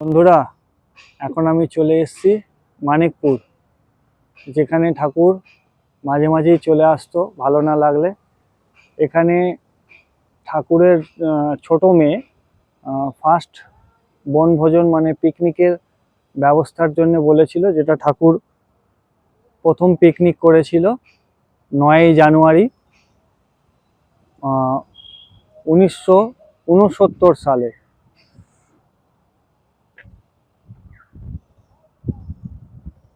বন্ধুরা, এখন আমি চলে এসেছি মানিকপুর, যেখানে ঠাকুর মাঝে মাঝেই চলে আসতো, ভালো না লাগলে। এখানে ঠাকুরের ছোট মেয়ে ফার্স্ট বনভোজন মানে পিকনিকের ব্যবস্থার জন্য বলেছিল, যেটা ঠাকুর প্রথম পিকনিক করেছিল নয়ই জানুয়ারি উনিশশো উনসত্তর সালে।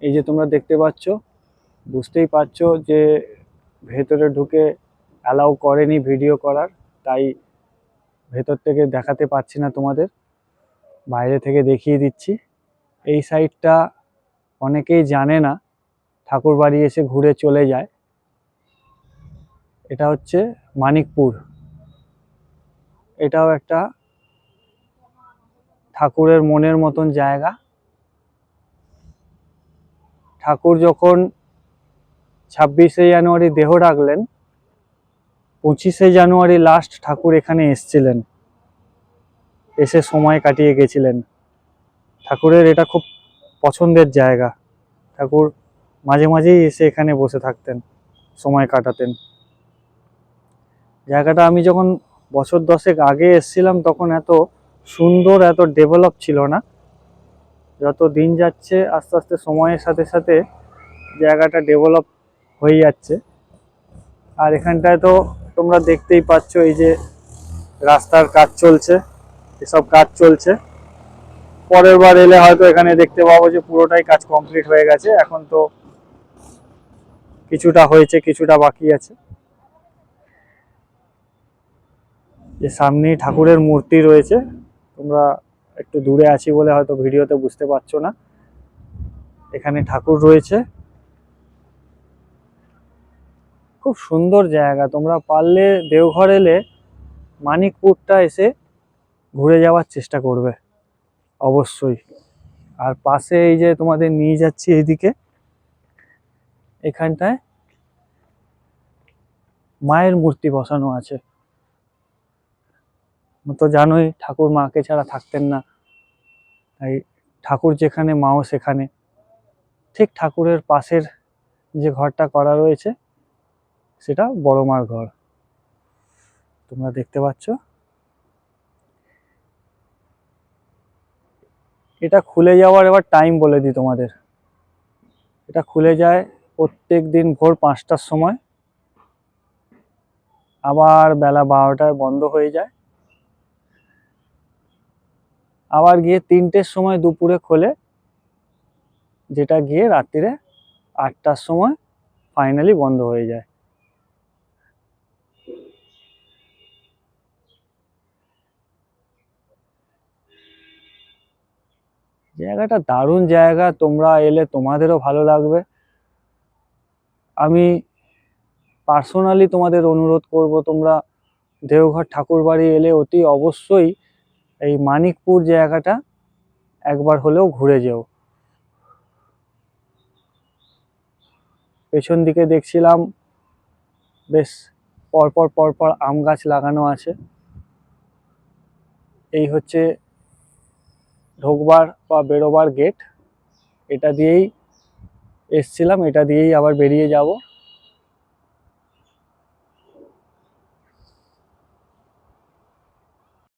এই যে তোমরা দেখতে পাচ্ছ, বুঝতেই পারছ যে ভেতরে ঢুকে অ্যালাউ করেনি ভিডিও করার, তাই ভেতর থেকে দেখাতে পারছি না তোমাদের, বাইরে থেকে দেখিয়ে দিচ্ছি। এই সাইডটা অনেকেই জানে না ঠাকুর বাড়ি এসে ঘুরে চলে যায়। এটা হচ্ছে মানিকপুর। এটাও একটা ঠাকুরের মনের মতন জায়গা। ঠাকুর যখন ছাব্বিশে জানুয়ারি দেহ রাখলেন, পঁচিশে জানুয়ারি লাস্ট ঠাকুর এখানে এসছিলেন। এসে সময় কাটিয়ে গেছিলেন। ঠাকুরের এটা খুব পছন্দের জায়গা। ঠাকুর মাঝে মাঝেই এসে এখানে বসে থাকতেন, সময় কাটাতেন। জায়গাটা আমি যখন বছর দশেক আগে এসছিলাম, তখন এত সুন্দর, এত ডেভেলপ ছিল না। যত দিন যাচ্ছে, আস্তে আস্তে সময়ের সাথে সাথে জায়গাটা ডেভেলপ হয়ে যাচ্ছে। আর এখানটায় তো তোমরা দেখতেই পাচ্ছ এই যে রাস্তার কাজ চলছে, এসব কাজ চলছে। পরের বার এলে হয়তো এখানে দেখতে পাবো যে পুরোটাই কাজ কমপ্লিট হয়ে গেছে। এখন তো কিছুটা হয়েছে, কিছুটা বাকি আছে। যে সামনেই ঠাকুরের মূর্তি রয়েছে, তোমরা একটু দূরে আছি বলে হয়তো ভিডিওতে বুঝতে পারছ না। এখানে ঠাকুর রয়েছে। খুব সুন্দর জায়গা। তোমরা পারলে দেওঘর এলে মানিকপুরটা এসে ঘুরে যাওয়ার চেষ্টা করবে, অবশ্যই। আর পাশে এই যে তোমাদের নিয়ে যাচ্ছি এইদিকে, এখানটায় মায়ের মূর্তি বসানো আছে। তো জানোই ঠাকুর মাকে ছাড়া থাকতেন না। তাই ঠাকুর যেখানে, মাও সেখানে। ঠিক ঠাকুরের পাশের যে ঘরটা করা রয়েছে, সেটা বড় মার ঘর। তোমরা দেখতে পাচ্ছ? এটা খুলে যাওয়ার এবার টাইম বলে দিই তোমাদের। এটা খুলে যায় প্রত্যেক দিন ভোর পাঁচটার সময়। আবার বেলা বারোটায় বন্ধ হয়ে যায়। আবার গিয়ে তিনটের সময় দুপুরে খোলে, যেটা গিয়ে রাত্রিরে আটটার সময় ফাইনালি বন্ধ হয়ে যায়। জায়গাটা দারুণ জায়গা, তোমরা এলে তোমাদেরও ভালো লাগবে। আমি পার্সোনালি তোমাদের অনুরোধ করব, তোমরা দেওঘর ঠাকুরবাড়ি এলে অতি অবশ্যই এই মানিকপুর জায়গাটা একবার হলেও ঘুরে যেও। পেছন দিকে দেখছিলাম, বেশ পরপর পরপর আম গাছ লাগানো আছে। এই হচ্ছে ঢোকবার বা বেরোবার গেট এটা দিয়েই এসছিলাম, এটা দিয়েই আবার বেরিয়ে যাব।